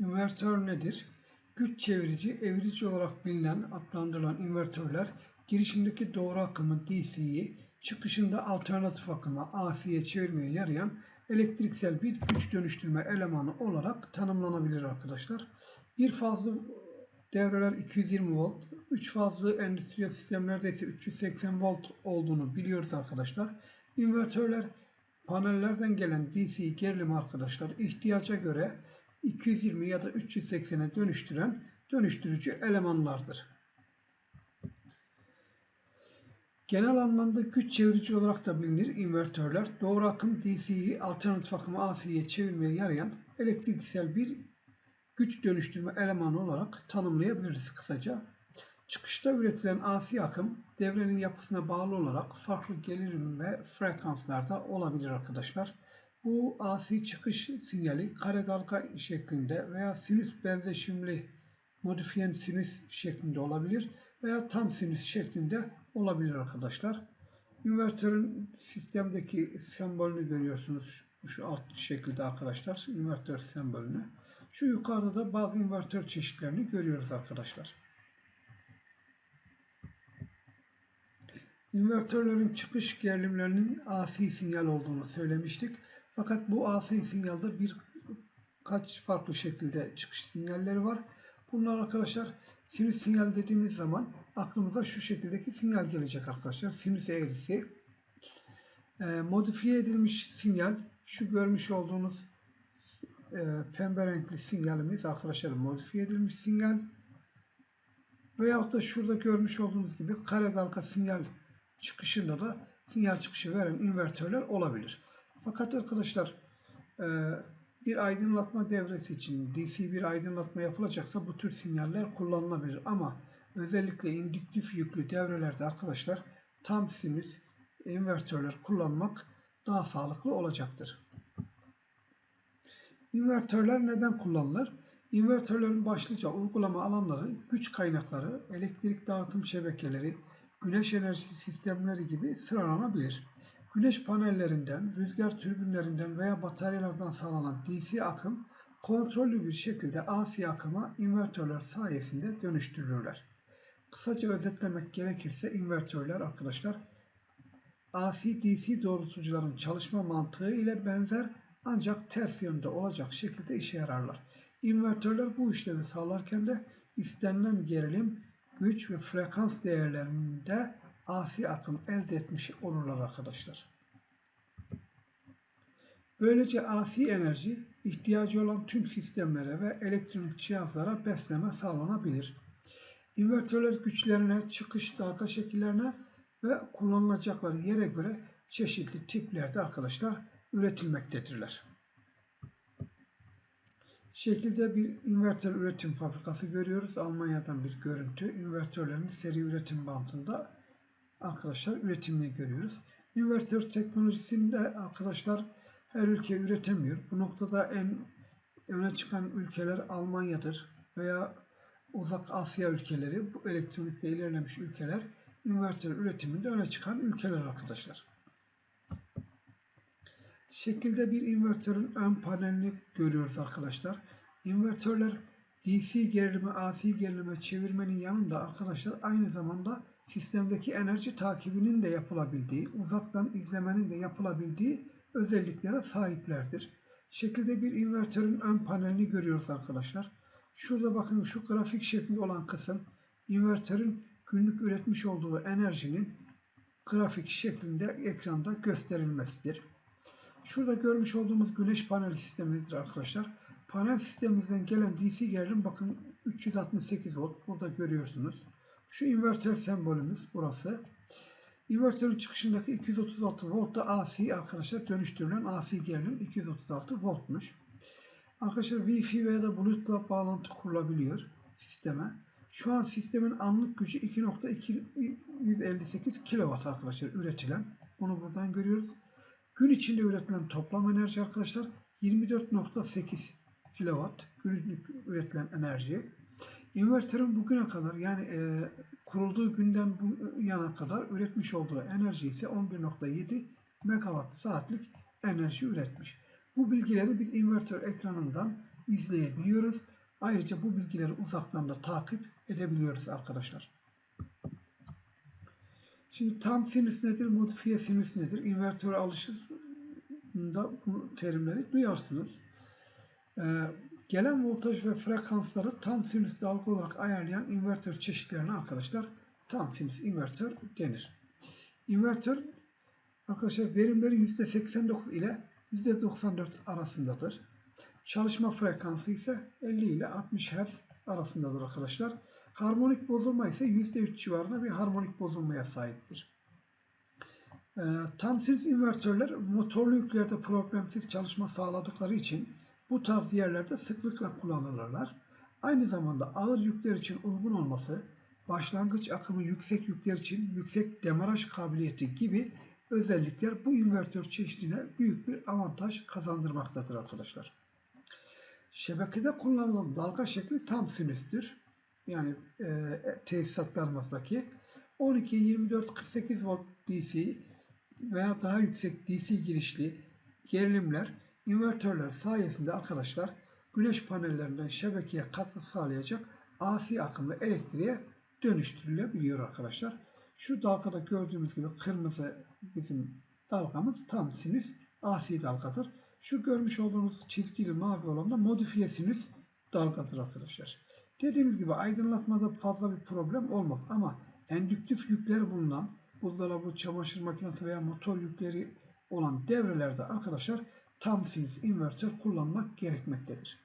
İnvertör nedir? Güç çevirici, evirici olarak bilinen, adlandırılan invertörler girişindeki doğru akımı DC'yi çıkışında alternatif akıma AC'ye çevirmeye yarayan elektriksel bir güç dönüştürme elemanı olarak tanımlanabilir arkadaşlar. Bir fazlı devreler 220 volt, 3 fazlı endüstriyel sistemlerde ise 380 volt olduğunu biliyoruz arkadaşlar. İnvertörler panellerden gelen DC gerilim arkadaşlar ihtiyaca göre 220 ya da 380'e dönüştüren dönüştürücü elemanlardır. Genel anlamda güç çevirici olarak da bilinir invertörler. Doğru akım DC'yi alternatif akımı AC'ye çevirmeye yarayan elektriksel bir güç dönüştürme elemanı olarak tanımlayabiliriz kısaca. Çıkışta üretilen AC akım devrenin yapısına bağlı olarak farklı gerilim ve frekanslarda olabilir arkadaşlar. Bu AC çıkış sinyali kare dalga şeklinde veya sinüs benzeşimli modifiyen sinüs şeklinde olabilir veya tam sinüs şeklinde olabilir arkadaşlar. İnvertörün sistemdeki sembolünü görüyorsunuz şu alt şekilde arkadaşlar. İnvertör sembolünü. Şu yukarıda da bazı invertör çeşitlerini görüyoruz arkadaşlar. İnvertörlerin çıkış gerilimlerinin AC sinyal olduğunu söylemiştik. Fakat bu AC sinyalde bir kaç farklı şekilde çıkış sinyalleri var. Bunlar arkadaşlar sinüs sinyal dediğimiz zaman aklımıza şu şekildeki sinyal gelecek arkadaşlar. Sinüs eğrisi. E, modifiye edilmiş sinyal şu görmüş olduğunuz e, pembe renkli sinyalimiz arkadaşlar modifiye edilmiş sinyal. Veyahut da şurada görmüş olduğunuz gibi kare dalga sinyal çıkışında da sinyal çıkışı veren invertörler olabilir. Fakat arkadaşlar e, bir aydınlatma devresi için DC bir aydınlatma yapılacaksa bu tür sinyaller kullanılabilir. Ama özellikle indüktif yüklü devrelerde arkadaşlar tam sinüs invertörler kullanmak daha sağlıklı olacaktır. İnvertörler neden kullanılır? İnvertörlerin başlıca uygulama alanları güç kaynakları, elektrik dağıtım şebekeleri, güneş enerjisi sistemleri gibi sıralanabilir. Güneş panellerinden, rüzgar türbinlerinden veya bataryalardan sağlanan DC akım kontrollü bir şekilde AC akıma invertörler sayesinde dönüştürülürler. Kısaca özetlemek gerekirse invertörler arkadaşlar AC-DC doğrultucuların çalışma mantığı ile benzer ancak ters yönde olacak şekilde işe yararlar. İnvertörler bu işlevi sağlarken de istenilen gerilim, güç ve frekans değerlerinde AC akım elde etmiş olurlar arkadaşlar. Böylece AC enerji ihtiyacı olan tüm sistemlere ve elektronik cihazlara besleme sağlanabilir. İnvertörler güçlerine, çıkış dalga şekillerine ve kullanılacakları yere göre çeşitli tiplerde arkadaşlar üretilmektedirler. Şekilde bir invertör üretim fabrikası görüyoruz. Almanya'dan bir görüntü. İnvertörlerin seri üretim bantında arkadaşlar üretimini görüyoruz. İnvertör teknolojisinde arkadaşlar her ülke üretemiyor. Bu noktada en öne çıkan ülkeler Almanya'dır veya uzak Asya ülkeleri, bu elektronikte ilerlemiş ülkeler invertör üretiminde öne çıkan ülkeler arkadaşlar. Şekilde bir invertörün ön panelini görüyoruz arkadaşlar. İnvertörler DC gerilimi AC gerilime çevirmenin yanında arkadaşlar aynı zamanda sistemdeki enerji takibinin de yapılabildiği, uzaktan izlemenin de yapılabildiği özelliklere sahiplerdir. Şekilde bir invertörün ön panelini görüyoruz arkadaşlar. Şurada bakın şu grafik şeklinde olan kısım invertörün günlük üretmiş olduğu enerjinin grafik şeklinde ekranda gösterilmesidir. Şurada görmüş olduğumuz güneş panel sistemidir arkadaşlar. Panel sistemimizden gelen DC gerilim bakın 368 volt burada görüyorsunuz. Şu invertör sembolümüz burası. İnvertörün çıkışındaki 236 volt da AC arkadaşlar dönüştürülen AC gerilim 236 voltmuş. Arkadaşlar Wi-Fi veya da Bluetooth'la bağlantı kurulabiliyor sisteme. Şu an sistemin anlık gücü 2.258 kW arkadaşlar üretilen. Bunu buradan görüyoruz. Gün içinde üretilen toplam enerji arkadaşlar 24.8 kW günlük üretilen enerji. İnvertörün bugüne kadar yani e, kurulduğu günden bu yana kadar üretmiş olduğu enerji ise 11.7 megawatt saatlik enerji üretmiş. Bu bilgileri biz invertör ekranından izleyebiliyoruz Ayrıca bu bilgileri uzaktan da takip edebiliyoruz arkadaşlar. Şimdi tam sinüs nedir, modifiye sinüs nedir? İnvertör alışında bu terimleri duyarsınız. Ee, gelen voltaj ve frekansları tam sinüs dalga olarak ayarlayan invertör çeşitlerine arkadaşlar tam sinüs invertör denir. İnvertör arkadaşlar verimleri %89 ile %94 arasındadır. Çalışma frekansı ise 50 ile 60 Hz arasındadır arkadaşlar. Harmonik bozulma ise %3 civarında bir harmonik bozulmaya sahiptir. Ee, tam sinüs invertörler motorlu yüklerde problemsiz çalışma sağladıkları için bu tarz yerlerde sıklıkla kullanılırlar. Aynı zamanda ağır yükler için uygun olması, başlangıç akımı yüksek yükler için yüksek demaraj kabiliyeti gibi özellikler bu invertör çeşidine büyük bir avantaj kazandırmaktadır arkadaşlar. Şebekede kullanılan dalga şekli tam sinüstür. Yani e, tesisatlarımızdaki 12, 24, 48 volt DC veya daha yüksek DC girişli gerilimler invertörler sayesinde arkadaşlar güneş panellerinden şebekeye katkı sağlayacak AC akımlı elektriğe dönüştürülebiliyor arkadaşlar. Şu dalgada gördüğümüz gibi kırmızı bizim dalgamız tam sinüs AC dalgadır. Şu görmüş olduğunuz çizgili mavi olan da modifiye sinüs dalgadır arkadaşlar. Dediğimiz gibi aydınlatmada fazla bir problem olmaz ama endüktif yükleri bulunan buzdolabı, çamaşır makinesi veya motor yükleri olan devrelerde arkadaşlar tam sinüs invertör kullanmak gerekmektedir.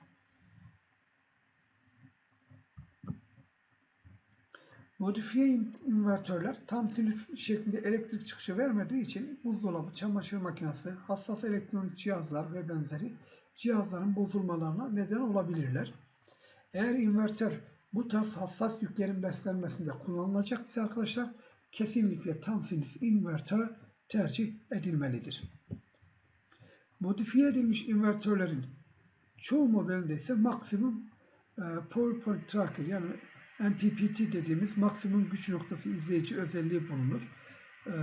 Modifiye invertörler tam sinüs şeklinde elektrik çıkışı vermediği için buzdolabı, çamaşır makinesi, hassas elektronik cihazlar ve benzeri cihazların bozulmalarına neden olabilirler. Eğer invertör bu tarz hassas yüklerin beslenmesinde kullanılacak ise arkadaşlar kesinlikle tam sinüs invertör tercih edilmelidir. Modifiye edilmiş invertörlerin çoğu modelinde ise maksimum e, power point tracker yani MPPT dediğimiz maksimum güç noktası izleyici özelliği bulunur. E,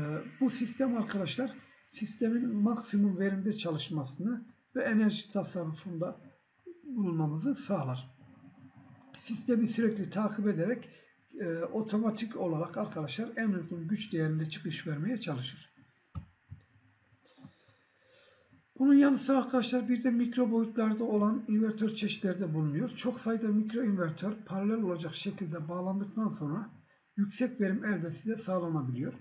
bu sistem arkadaşlar sistemin maksimum verimde çalışmasını ve enerji tasarrufunda bulunmamızı sağlar. Sistemi sürekli takip ederek e, otomatik olarak arkadaşlar en uygun güç değerinde çıkış vermeye çalışır. Bunun yanı sıra arkadaşlar bir de mikro boyutlarda olan invertör çeşitleri de bulunuyor. Çok sayıda mikro invertör paralel olacak şekilde bağlandıktan sonra yüksek verim elde size sağlanabiliyor.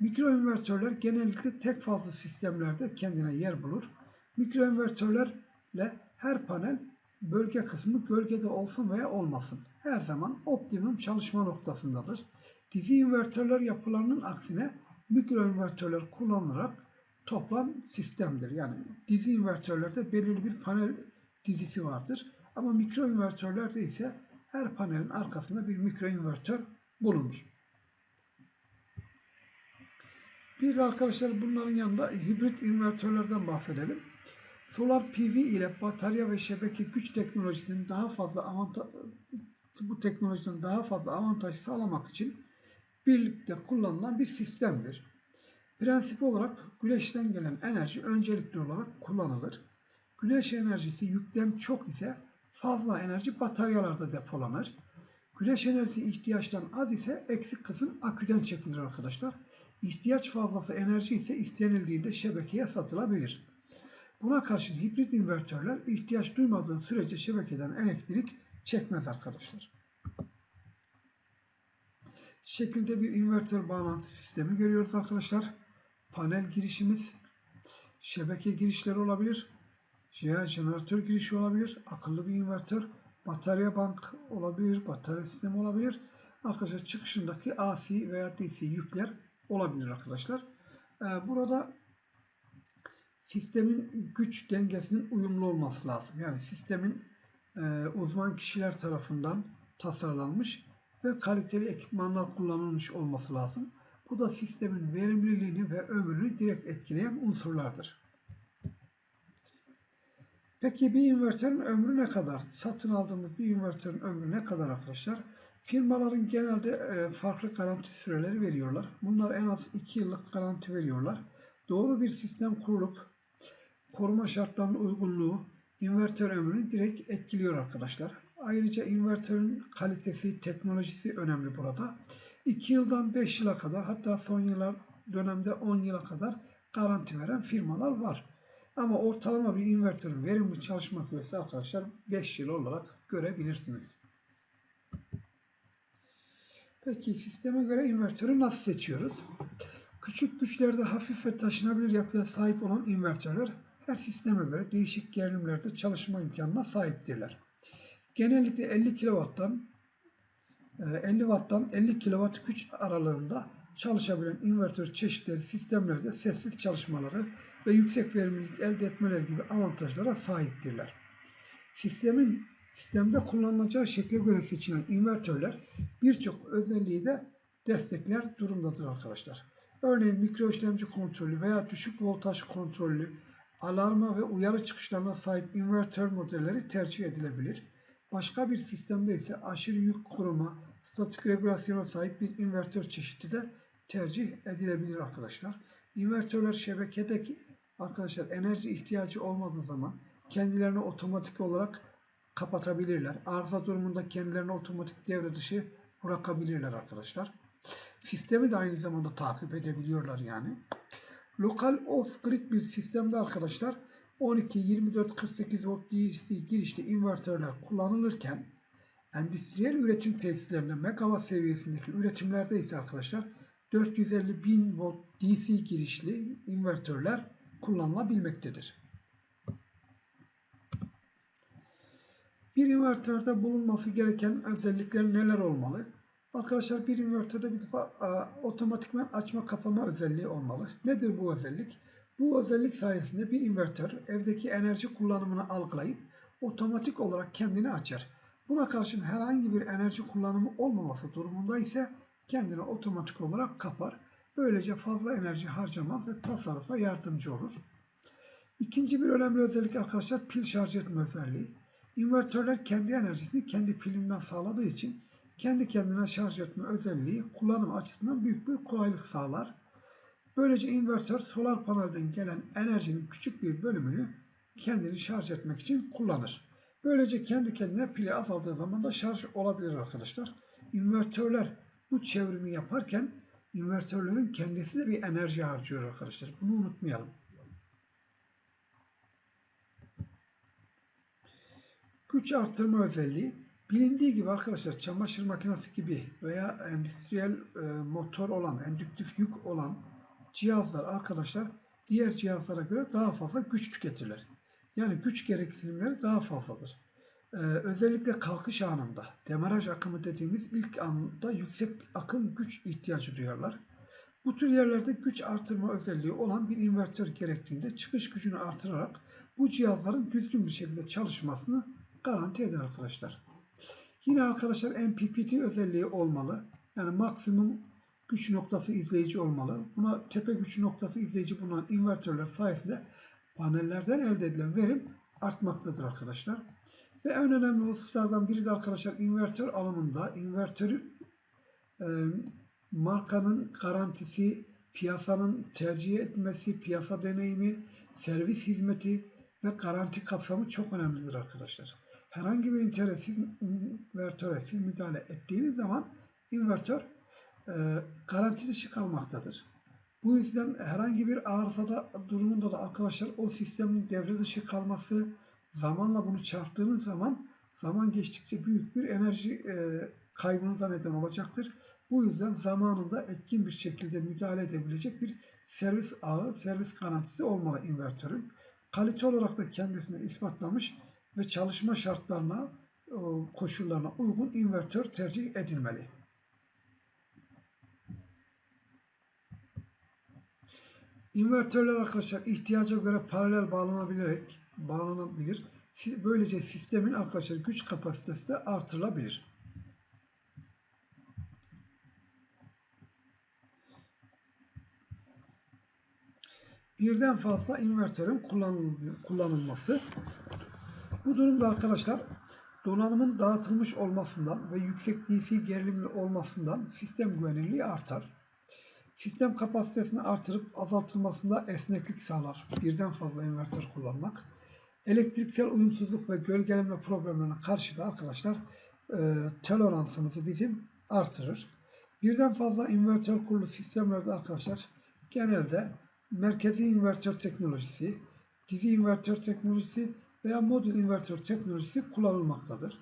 Mikro invertörler genellikle tek fazlı sistemlerde kendine yer bulur. Mikro invertörlerle her panel bölge kısmı gölgede olsun veya olmasın. Her zaman optimum çalışma noktasındadır. Dizi invertörler yapılarının aksine mikro invertörler kullanılarak toplam sistemdir. Yani dizi invertörlerde belirli bir panel dizisi vardır. Ama mikro invertörlerde ise her panelin arkasında bir mikro invertör bulunur. Bir de arkadaşlar bunların yanında hibrit invertörlerden bahsedelim. Solar PV ile batarya ve şebeke güç teknolojisinin daha fazla avantaj bu teknolojiden daha fazla avantaj sağlamak için birlikte kullanılan bir sistemdir. Prensip olarak güneşten gelen enerji öncelikli olarak kullanılır. Güneş enerjisi yükten çok ise fazla enerji bataryalarda depolanır. Güneş enerjisi ihtiyaçtan az ise eksik kısım aküden çekilir arkadaşlar. İhtiyaç fazlası enerji ise istenildiğinde şebekeye satılabilir. Buna karşın hibrit invertörler ihtiyaç duymadığı sürece şebekeden elektrik çekmez arkadaşlar. Şekilde bir invertör bağlantı sistemi görüyoruz arkadaşlar panel girişimiz, şebeke girişleri olabilir, veya jeneratör girişi olabilir, akıllı bir invertör, batarya bank olabilir, batarya sistemi olabilir. Arkadaşlar çıkışındaki AC veya DC yükler olabilir arkadaşlar. Ee, burada sistemin güç dengesinin uyumlu olması lazım. Yani sistemin e, uzman kişiler tarafından tasarlanmış ve kaliteli ekipmanlar kullanılmış olması lazım. Bu da sistemin verimliliğini ve ömrünü direkt etkileyen unsurlardır. Peki bir invertörün ömrü ne kadar? Satın aldığımız bir invertörün ömrü ne kadar arkadaşlar? Firmaların genelde e, farklı garanti süreleri veriyorlar. Bunlar en az 2 yıllık garanti veriyorlar. Doğru bir sistem kurulup koruma şartlarının uygunluğu invertör ömrünü direkt etkiliyor arkadaşlar. Ayrıca invertörün kalitesi, teknolojisi önemli burada. 2 yıldan 5 yıla kadar hatta son yıllar dönemde 10 yıla kadar garanti veren firmalar var. Ama ortalama bir invertörün verimli çalışma süresi arkadaşlar 5 yıl olarak görebilirsiniz. Peki sisteme göre invertörü nasıl seçiyoruz? Küçük güçlerde hafif ve taşınabilir yapıya sahip olan invertörler her sisteme göre değişik gerilimlerde çalışma imkanına sahiptirler. Genellikle 50 kW'dan 50 Watt'tan 50 kW güç aralığında çalışabilen invertör çeşitleri sistemlerde sessiz çalışmaları ve yüksek verimlilik elde etmeleri gibi avantajlara sahiptirler. Sistemin sistemde kullanılacağı şekle göre seçilen invertörler birçok özelliği de destekler durumdadır arkadaşlar. Örneğin mikro işlemci kontrolü veya düşük voltaj kontrollü, alarma ve uyarı çıkışlarına sahip invertör modelleri tercih edilebilir. Başka bir sistemde ise aşırı yük koruma, statik regülasyona sahip bir invertör çeşidi de tercih edilebilir arkadaşlar. İnvertörler şebekedeki arkadaşlar enerji ihtiyacı olmadığı zaman kendilerini otomatik olarak kapatabilirler. Arıza durumunda kendilerini otomatik devre dışı bırakabilirler arkadaşlar. Sistemi de aynı zamanda takip edebiliyorlar yani. Lokal off-grid bir sistemde arkadaşlar 12, 24, 48 volt DC girişli invertörler kullanılırken endüstriyel üretim tesislerinde megawatt seviyesindeki üretimlerde ise arkadaşlar 450 bin volt DC girişli invertörler kullanılabilmektedir. Bir invertörde bulunması gereken özellikler neler olmalı? Arkadaşlar bir invertörde bir defa a, otomatikman açma kapama özelliği olmalı. Nedir bu özellik? Bu özellik sayesinde bir invertör evdeki enerji kullanımını algılayıp otomatik olarak kendini açar. Buna karşın herhangi bir enerji kullanımı olmaması durumunda ise kendini otomatik olarak kapar. Böylece fazla enerji harcamaz ve tasarrufa yardımcı olur. İkinci bir önemli özellik arkadaşlar pil şarj etme özelliği. İnvertörler kendi enerjisini kendi pilinden sağladığı için kendi kendine şarj etme özelliği kullanım açısından büyük bir kolaylık sağlar. Böylece invertör solar panelden gelen enerjinin küçük bir bölümünü kendini şarj etmek için kullanır. Böylece kendi kendine pili azaldığı zaman da şarj olabilir arkadaşlar. İnvertörler bu çevrimi yaparken invertörlerin kendisi de bir enerji harcıyor arkadaşlar. Bunu unutmayalım. Güç arttırma özelliği bilindiği gibi arkadaşlar çamaşır makinesi gibi veya endüstriyel e, motor olan, endüktif yük olan cihazlar arkadaşlar diğer cihazlara göre daha fazla güç tüketirler. Yani güç gereksinimleri daha fazladır. Ee, özellikle kalkış anında, demaraj akımı dediğimiz ilk anında yüksek akım güç ihtiyacı duyarlar. Bu tür yerlerde güç artırma özelliği olan bir invertör gerektiğinde çıkış gücünü artırarak bu cihazların düzgün bir şekilde çalışmasını garanti eder arkadaşlar. Yine arkadaşlar MPPT özelliği olmalı. Yani maksimum güç noktası izleyici olmalı. Buna tepe güç noktası izleyici bulunan invertörler sayesinde panellerden elde edilen verim artmaktadır arkadaşlar. Ve en önemli hususlardan biri de arkadaşlar invertör alımında invertörü e, markanın garantisi, piyasanın tercih etmesi, piyasa deneyimi, servis hizmeti ve garanti kapsamı çok önemlidir arkadaşlar. Herhangi bir interesiz invertöre siz müdahale ettiğiniz zaman invertör e, garanti dışı kalmaktadır. Bu yüzden herhangi bir arızada durumunda da arkadaşlar o sistemin devre dışı kalması zamanla bunu çarptığınız zaman zaman geçtikçe büyük bir enerji e, kaybınıza neden olacaktır. Bu yüzden zamanında etkin bir şekilde müdahale edebilecek bir servis ağı, servis garantisi olmalı invertörün. Kalite olarak da kendisini ispatlamış ve çalışma şartlarına, koşullarına uygun invertör tercih edilmeli. İnvertörler arkadaşlar ihtiyaca göre paralel bağlanabilerek bağlanabilir. Böylece sistemin arkadaşlar güç kapasitesi de artırılabilir. Birden fazla invertörün kullanılması. Bu durumda arkadaşlar donanımın dağıtılmış olmasından ve yüksek DC gerilimli olmasından sistem güvenilirliği artar. Sistem kapasitesini artırıp azaltılmasında esneklik sağlar. Birden fazla invertör kullanmak. elektriksel uyumsuzluk ve gölgelenme problemlerine karşı da arkadaşlar e, toleransımızı bizim artırır. Birden fazla invertör kurulu sistemlerde arkadaşlar genelde merkezi invertör teknolojisi, dizi invertör teknolojisi veya modül invertör teknolojisi kullanılmaktadır.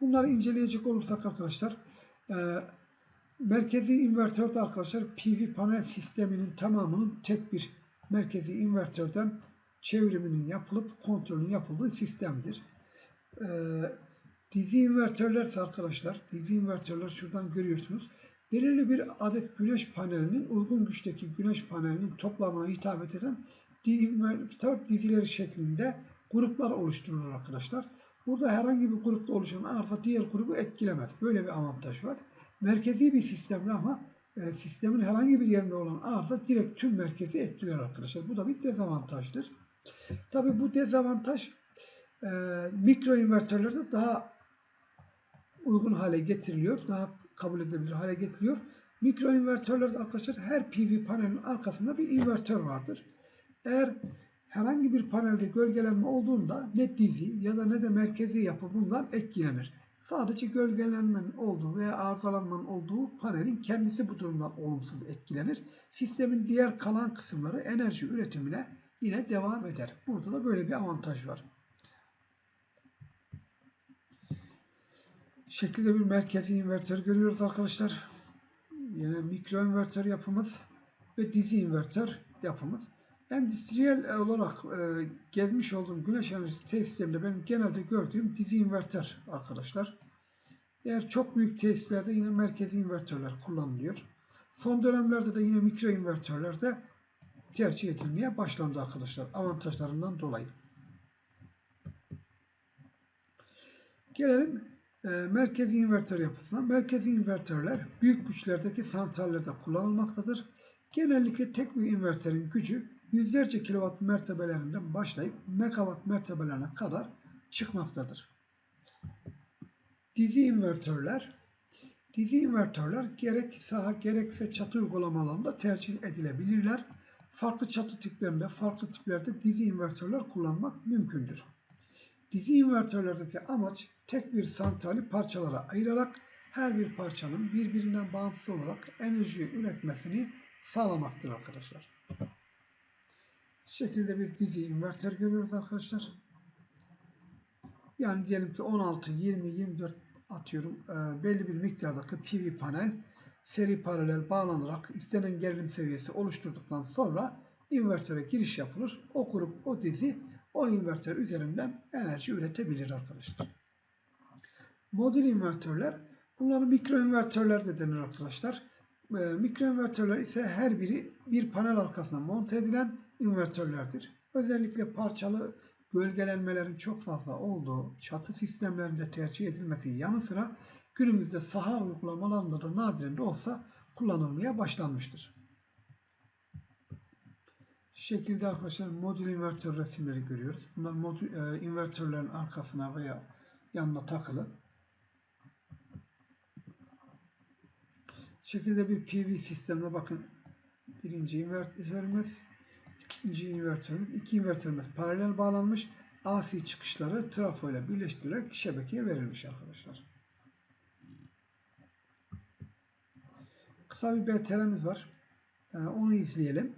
Bunları inceleyecek olursak arkadaşlar e, merkezi invertörde arkadaşlar PV panel sisteminin tamamının tek bir merkezi invertörden çevriminin yapılıp kontrolün yapıldığı sistemdir. E, dizi invertörler ise arkadaşlar dizi invertörler şuradan görüyorsunuz. Belirli bir adet güneş panelinin uygun güçteki güneş panelinin toplamına hitap eden invertör dizileri şeklinde gruplar oluşturulur arkadaşlar. Burada herhangi bir grupta oluşan arıza diğer grubu etkilemez. Böyle bir avantaj var. Merkezi bir sistemde ama e, sistemin herhangi bir yerinde olan arıza direkt tüm merkezi etkiler arkadaşlar. Bu da bir dezavantajdır. Tabi bu dezavantaj e, mikro invertörlerde daha uygun hale getiriliyor. Daha kabul edilebilir hale getiriliyor. Mikro invertörlerde arkadaşlar her PV panelin arkasında bir invertör vardır. Eğer herhangi bir panelde gölgelenme olduğunda ne dizi ya da ne de merkezi yapı bundan etkilenir. Sadece gölgelenmenin olduğu veya arızalanmanın olduğu panelin kendisi bu durumdan olumsuz etkilenir. Sistemin diğer kalan kısımları enerji üretimine yine devam eder. Burada da böyle bir avantaj var. Şekilde bir merkezi invertör görüyoruz arkadaşlar. Yine mikro invertör yapımız ve dizi invertör yapımız. Endüstriyel olarak e, gezmiş olduğum güneş enerjisi tesislerinde benim genelde gördüğüm dizi invertör arkadaşlar. Eğer çok büyük tesislerde yine merkezi invertörler kullanılıyor. Son dönemlerde de yine mikro invertörler de tercih edilmeye başlandı arkadaşlar avantajlarından dolayı. Gelelim e, merkezi invertör yapısına. Merkezi invertörler büyük güçlerdeki santrallerde kullanılmaktadır. Genellikle tek bir invertörün gücü yüzlerce kilowatt mertebelerinden başlayıp megawatt mertebelerine kadar çıkmaktadır. Dizi invertörler Dizi invertörler gerek saha gerekse çatı uygulamalarında tercih edilebilirler. Farklı çatı tiplerinde, farklı tiplerde dizi invertörler kullanmak mümkündür. Dizi invertörlerdeki amaç tek bir santrali parçalara ayırarak her bir parçanın birbirinden bağımsız olarak enerji üretmesini sağlamaktır arkadaşlar şekilde bir dizi inverter görüyoruz arkadaşlar. Yani diyelim ki 16, 20, 24 atıyorum e, belli bir miktardaki PV panel seri paralel bağlanarak istenen gerilim seviyesi oluşturduktan sonra invertöre giriş yapılır. O grup, o dizi o inverter üzerinden enerji üretebilir arkadaşlar. Modül invertörler bunları mikro invertörler de denir arkadaşlar. E, mikro invertörler ise her biri bir panel arkasına monte edilen invertörlerdir. Özellikle parçalı gölgelenmelerin çok fazla olduğu çatı sistemlerinde tercih edilmesi yanı sıra günümüzde saha uygulamalarında da nadiren de olsa kullanılmaya başlanmıştır. Şekilde arkadaşlar modül invertör resimleri görüyoruz. Bunlar modül, e, invertörlerin arkasına veya yanına takılı. şekilde bir PV sistemine bakın. Birinci invertörümüz İkinci invertörümüz, iki invertörümüz paralel bağlanmış. AC çıkışları trafo ile birleştirerek şebekeye verilmiş arkadaşlar. Kısa bir BTR'miz var. Ee, onu izleyelim.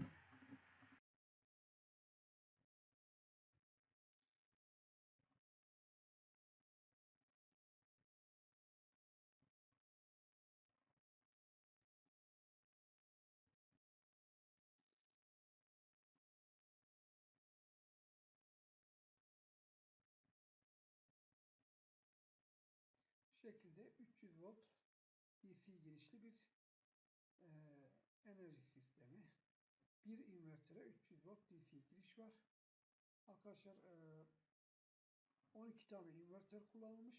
Girişli bir e, enerji sistemi. Bir invertere 300 volt DC giriş var. Arkadaşlar e, 12 tane inverter kullanılmış.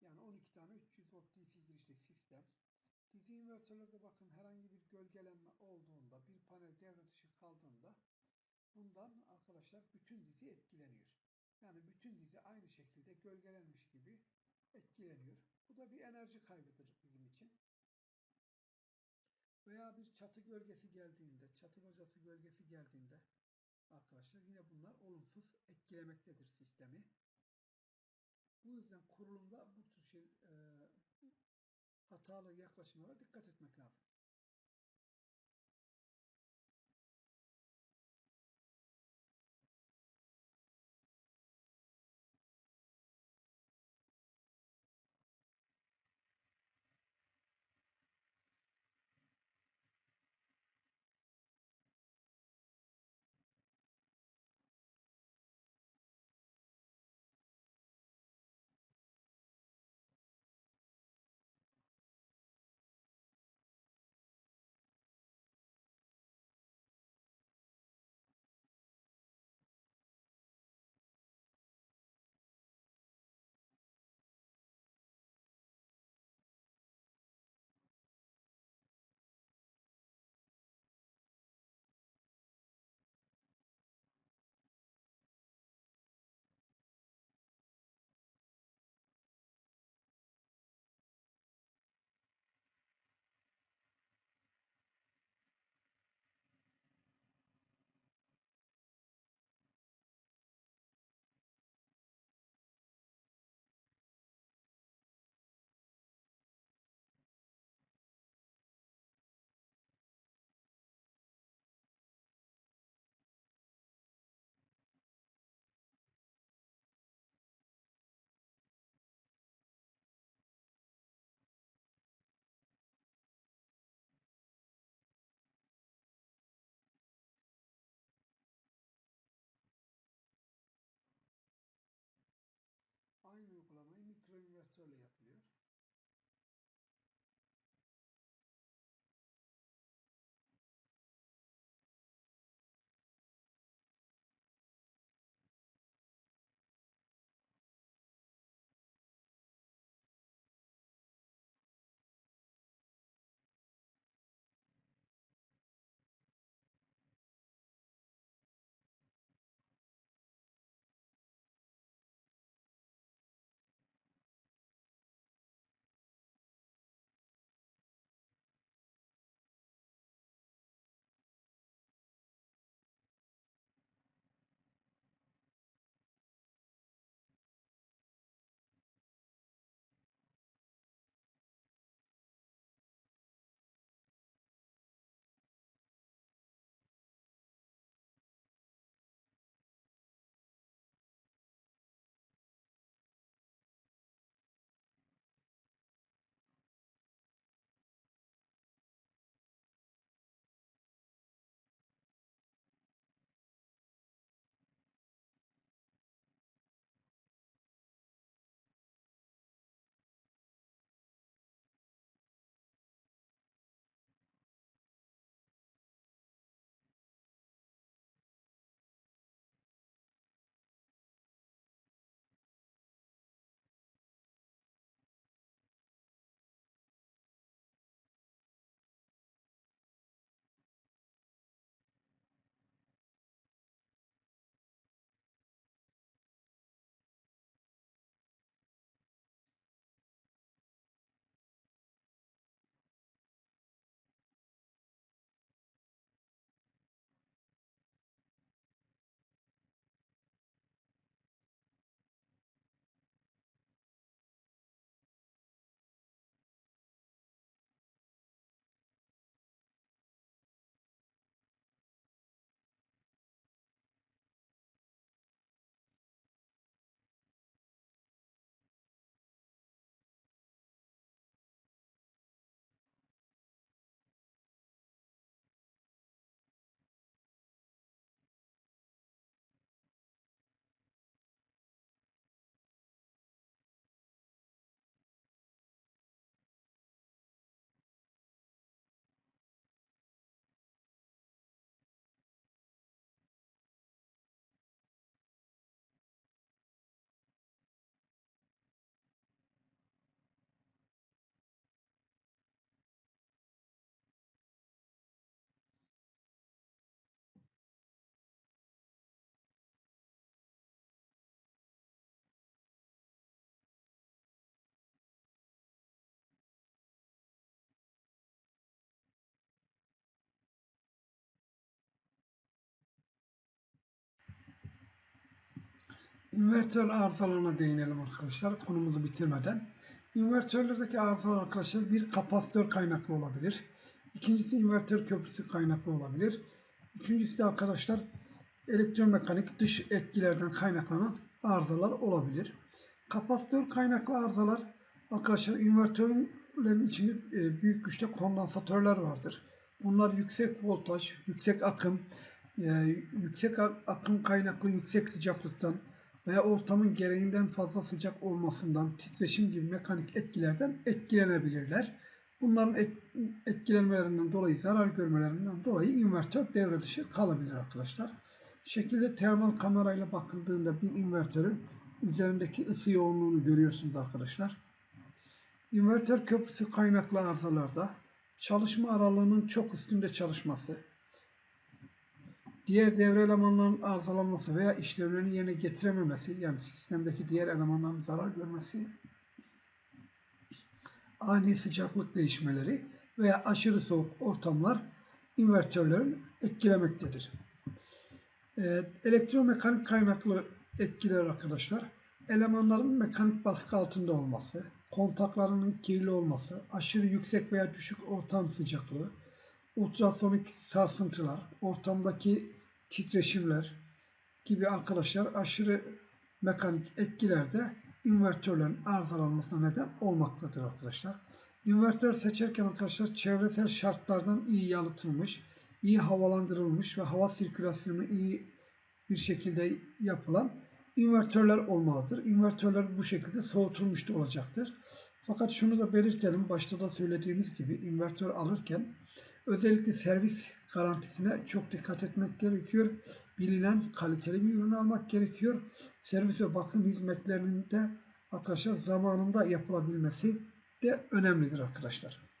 Yani 12 tane 300 volt DC girişli sistem. DC invertörlerde bakın herhangi bir gölgelenme olduğunda, bir panel devre dışı kaldığında bundan arkadaşlar bütün dizi etkileniyor. Yani bütün dizi aynı şekilde gölgelenmiş gibi etkileniyor. Bu da bir enerji kaybıdır bizim için. veya bir çatı gölgesi geldiğinde, çatı bacası gölgesi geldiğinde arkadaşlar yine bunlar olumsuz etkilemektedir sistemi. Bu yüzden kurulumda bu tür şey, e, hatalı yaklaşımlara dikkat etmek lazım. obsoleto. İnvertör arızalarına değinelim arkadaşlar konumuzu bitirmeden. İnvertörlerdeki arızalar arkadaşlar bir kapasitör kaynaklı olabilir. İkincisi invertör köprüsü kaynaklı olabilir. Üçüncüsü de arkadaşlar elektromekanik dış etkilerden kaynaklanan arızalar olabilir. Kapasitör kaynaklı arızalar arkadaşlar invertörlerin içinde e, büyük güçte kondansatörler vardır. Bunlar yüksek voltaj, yüksek akım, e, yüksek akım kaynaklı yüksek sıcaklıktan veya ortamın gereğinden fazla sıcak olmasından, titreşim gibi mekanik etkilerden etkilenebilirler. Bunların et, etkilenmelerinden dolayı, zarar görmelerinden dolayı invertör devre dışı kalabilir arkadaşlar. Şekilde termal kamerayla bakıldığında bir invertörün üzerindeki ısı yoğunluğunu görüyorsunuz arkadaşlar. İnvertör köprüsü kaynaklı arızalarda çalışma aralığının çok üstünde çalışması, diğer devre elemanlarının arızalanması veya işlevlerini yerine getirememesi yani sistemdeki diğer elemanların zarar görmesi, ani sıcaklık değişmeleri veya aşırı soğuk ortamlar invertörlerin etkilemektedir. Ee, elektromekanik kaynaklı etkiler arkadaşlar, elemanların mekanik baskı altında olması, kontaklarının kirli olması, aşırı yüksek veya düşük ortam sıcaklığı, ultrasonik sarsıntılar, ortamdaki titreşimler gibi arkadaşlar aşırı mekanik etkilerde invertörlerin arızalanmasına neden olmaktadır arkadaşlar. İnvertör seçerken arkadaşlar çevresel şartlardan iyi yalıtılmış, iyi havalandırılmış ve hava sirkülasyonu iyi bir şekilde yapılan invertörler olmalıdır. İnvertörler bu şekilde soğutulmuş da olacaktır. Fakat şunu da belirtelim. Başta da söylediğimiz gibi invertör alırken özellikle servis garantisine çok dikkat etmek gerekiyor. Bilinen kaliteli bir ürün almak gerekiyor. Servis ve bakım hizmetlerinin de arkadaşlar zamanında yapılabilmesi de önemlidir arkadaşlar.